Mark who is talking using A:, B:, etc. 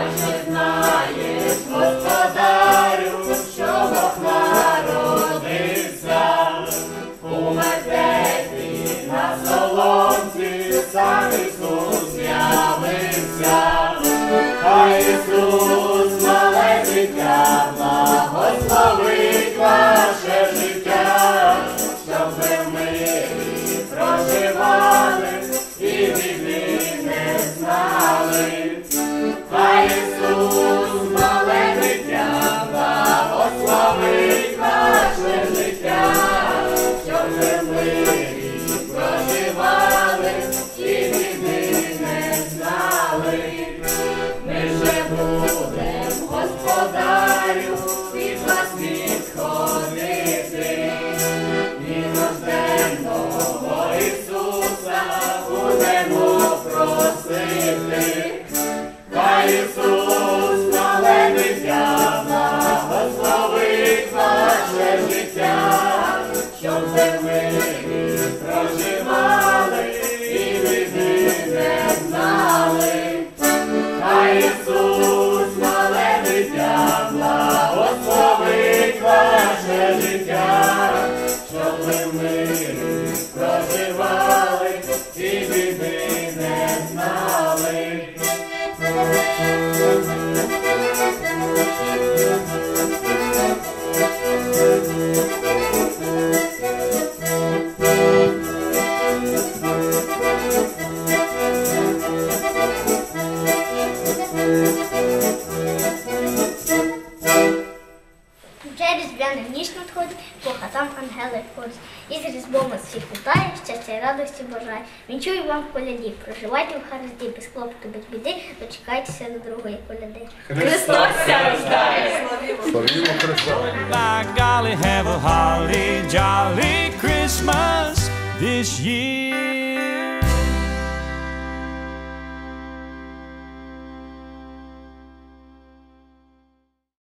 A: I should not. Вже різдвяна ніч надходить, по хатам ангели ходять. І з різдвом вас всіх вітає, щастя і радості бажає. Вінчую вам в коляді, проживайте в харазді, без клопоту, без біди, дочекайтеся до другої коляди.
B: Славімо Христа!
C: By golly, have a holly jolly Christmas this year.